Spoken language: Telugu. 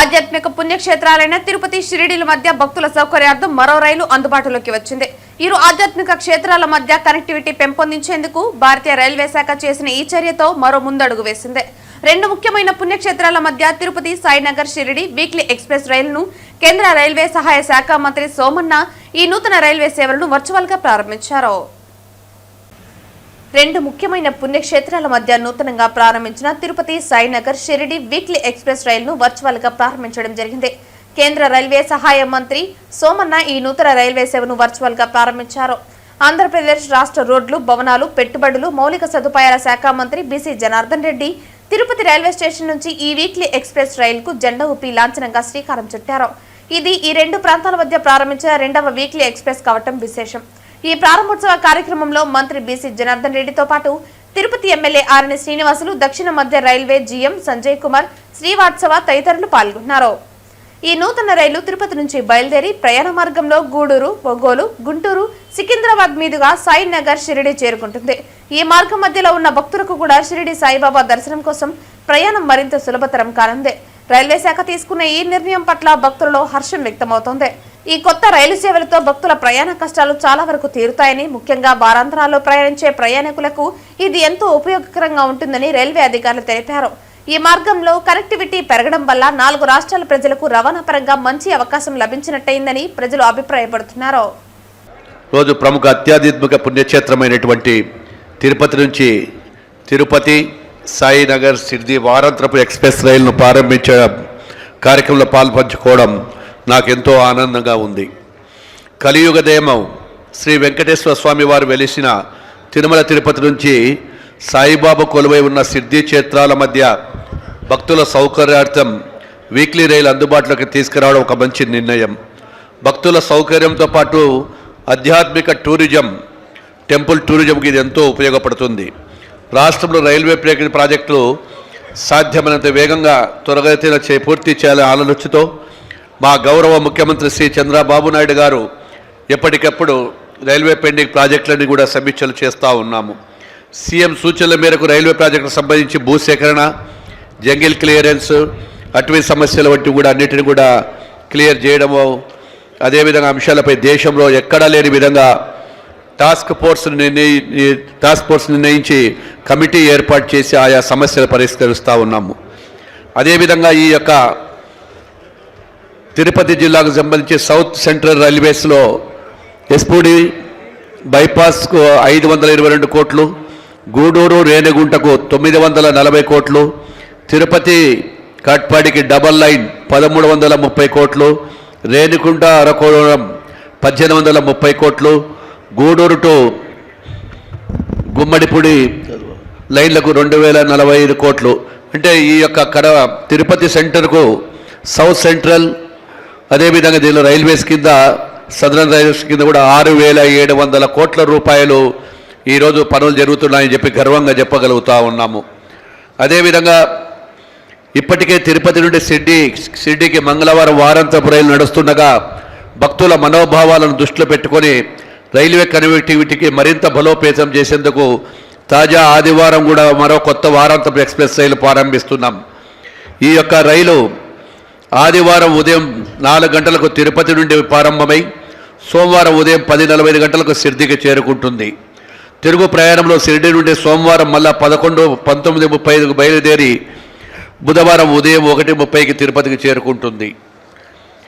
ఆధ్యాత్మిక పుణ్యక్షేత్రాలైన తిరుపతి షిరిడీల మధ్య భక్తుల సౌకర్యార్థం మరో రైలు అందుబాటులోకి వచ్చింది. ఇరు ఆధ్యాత్మిక క్షేత్రాల మధ్య కనెక్టివిటీ పెంపొందించేందుకు భారతీయ రైల్వే శాఖ చేసిన ఈ చర్యతో మరో ముందడుగు వేసింది. రెండు ముఖ్యమైన పుణ్యక్షేత్రాల మధ్య తిరుపతి సాయినగర్ షిరిడి వీక్లీ ఎక్స్ప్రెస్ రైలును కేంద్ర రైల్వే సహాయ శాఖ మంత్రి సోమన్న ఈ నూతన రైల్వే సేవలను వర్చువల్గా ప్రారంభించారు. రెండు ముఖ్యమైన పుణ్యక్షేత్రాల మధ్య నూతనంగా ప్రారంభించిన తిరుపతి సాయినగర్ షిరిడి వీక్లీ ఎక్స్ప్రెస్ రైలును వర్చువల్గా ప్రారంభించడం జరిగింది. కేంద్ర రైల్వే సహాయ మంత్రి సోమన్న ఈ నూతన రైల్వే సేవను వర్చువల్గా ప్రారంభించారు. ఆంధ్రప్రదేశ్ రాష్ట్ర రోడ్లు భవనాలు పెట్టుబడులు మౌలిక సదుపాయాల శాఖ మంత్రి BC Janardhan Reddy Tirupati railway station నుంచి ఈ వీక్లీ ఎక్స్ప్రెస్ రైలుకు జెండా ఊపి లాంఛనంగా శ్రీకారం చుట్టారు. ఇది ఈ రెండు ప్రాంతాల మధ్య ప్రారంభించిన రెండవ వీక్లీ ఎక్స్ప్రెస్ కావటం విశేషం. ఈ ప్రారంభోత్సవ కార్యక్రమంలో మంత్రి బీసీ జనార్దన్ రెడ్డితో పాటు తిరుపతి ఎమ్మెల్యే ఆర్ఎన్ శ్రీనివాసులు దక్షిణ మధ్య రైల్వే జీఎం సంజయ్ కుమార్ శ్రీవాత్సవ తదితరులు పాల్గొన్నారు. ఈ నూతన రైలు తిరుపతి నుంచి బయలుదేరి ప్రయాణ మార్గంలో గూడూరు ఒంగోలు గుంటూరు సికింద్రాబాద్ మీదుగా సాయి నగర్ షిరిడి చేరుకుంటుంది. ఈ మార్గం మధ్యలో ఉన్న భక్తులకు కూడా షిరిడి సాయిబాబా దర్శనం కోసం ప్రయాణం మరింత సులభతరం కానుంది. రైల్వే శాఖ తీసుకున్న ఈ నిర్ణయం పట్ల భక్తులలో హర్షం వ్యక్తమవుతోంది. ఈ కొత్త రైలు సేవలతో భక్తుల ప్రయాణ కష్టాలు చాలా వరకు తీరుతాయని ముఖ్యంగా వారాంతరాల్లో ప్రయాణించే ప్రయాణికులకు ఇది ఎంతో ఉపయోగకరంగా ఉంటుందని రైల్వే అధికారులు తెలిపారు. ఈ మార్గంలో కనెక్టివిటీ పెరగడం వల్ల నాలుగు రాష్ట్రాల ప్రజలకు రవాణా పరంగా మంచి అవకాశం లభించినట్టయిందని ప్రజలు అభిప్రాయపడుతున్నారు. రోజు ప్రముఖ అత్యాధ్యాత్మిక పుణ్యక్షేత్రమైనటువంటి తిరుపతి నుంచి తిరుపతి సాయినగర్ సిద్ధి వారాంతరపు ఎక్స్ప్రెస్ రైలును ప్రారంభించడం కార్యక్రమంలో పాల్పంచుకోవడం నాకెంతో ఆనందంగా ఉంది. కలియుగ దేమం శ్రీ వెంకటేశ్వర స్వామి వారు వెలిసిన తిరుమల తిరుపతి నుంచి సాయిబాబా కొలువై ఉన్న సిద్ధి క్షేత్రాల మధ్య భక్తుల సౌకర్యార్థం వీక్లీ రైలు అందుబాటులోకి తీసుకురావడం ఒక మంచి నిర్ణయం. భక్తుల సౌకర్యంతో పాటు ఆధ్యాత్మిక టూరిజం టెంపుల్ టూరిజంకి ఇది ఎంతో ఉపయోగపడుతుంది. రాష్ట్రంలో రైల్వే ప్రేక్షణ ప్రాజెక్టులు సాధ్యమైనంత వేగంగా త్వరగతిన చే పూర్తి చేయాలనే ఆలోచనతో మా గౌరవ ముఖ్యమంత్రి శ్రీ చంద్రబాబు నాయుడు గారు ఎప్పటికప్పుడు రైల్వే పెండింగ్ ప్రాజెక్టులన్నీ కూడా సమీక్షలు చేస్తూ ఉన్నాము. సీఎం సూచనల మేరకు రైల్వే ప్రాజెక్టుకు సంబంధించి భూసేకరణ జంగిల్ క్లియరెన్స్ అటవీ సమస్యల వంటివి కూడా అన్నిటిని కూడా క్లియర్ చేయడము అదేవిధంగా అంశాలపై దేశంలో ఎక్కడా లేని విధంగా టాస్క్ ఫోర్స్ నిర్ణయి టాస్క్ ఫోర్స్ నిర్ణయించి కమిటీ ఏర్పాటు చేసి ఆయా సమస్యలు పరిష్కరిస్తూ ఉన్నాము. అదేవిధంగా ఈ యొక్క తిరుపతి జిల్లాకు సంబంధించి సౌత్ సెంట్రల్ రైల్వేస్లో ఎస్పూడి బైపాస్కు ఐదు వందల ఇరవై రెండు కోట్లు గూడూరు రేణిగుంటకు తొమ్మిది వందల నలభై కోట్లు తిరుపతి కట్పాడికి డబల్ లైన్ పదమూడు వందల ముప్పై కోట్లు రేణిగుంట అరకోణం పద్దెనిమిది వందల ముప్పై కోట్లు గూడూరు టు గుమ్మడిపూడి లైన్లకు రెండు వేల నలభై ఐదు కోట్లు. అంటే ఈ యొక్క కడ తిరుపతి సెంటర్కు సౌత్ సెంట్రల్ అదేవిధంగా దీనిలో రైల్వేస్ కింద సదరన్ రైల్వేస్ కింద కూడా ఆరు వేల ఏడు వందల కోట్ల రూపాయలు ఈరోజు పనులు జరుగుతున్నాయని చెప్పి గర్వంగా చెప్పగలుగుతా ఉన్నాము. అదేవిధంగా ఇప్పటికే తిరుపతి నుండి సిడ్డి సిడ్డికి మంగళవారం వారాంతపు రైలు నడుస్తుండగా భక్తుల మనోభావాలను దృష్టిలో పెట్టుకొని రైల్వే కనెక్టివిటీకి మరింత బలోపేతం చేసేందుకు తాజా ఆదివారం కూడా మరో కొత్త వారాంతపు ఎక్స్ప్రెస్ రైలు ప్రారంభిస్తున్నాం. ఈ యొక్క రైలు ఆదివారం ఉదయం నాలుగు గంటలకు తిరుపతి నుండి ప్రారంభమై సోమవారం ఉదయం పది నలభై ఐదు గంటలకు సిర్దికి చేరుకుంటుంది. తిరుగు ప్రయాణంలో షిరిడి నుండి సోమవారం మళ్ళా పదకొండు పంతొమ్మిది ముప్పై ఐదుకు బయలుదేరి బుధవారం ఉదయం ఒకటి ముప్పైకి తిరుపతికి చేరుకుంటుంది.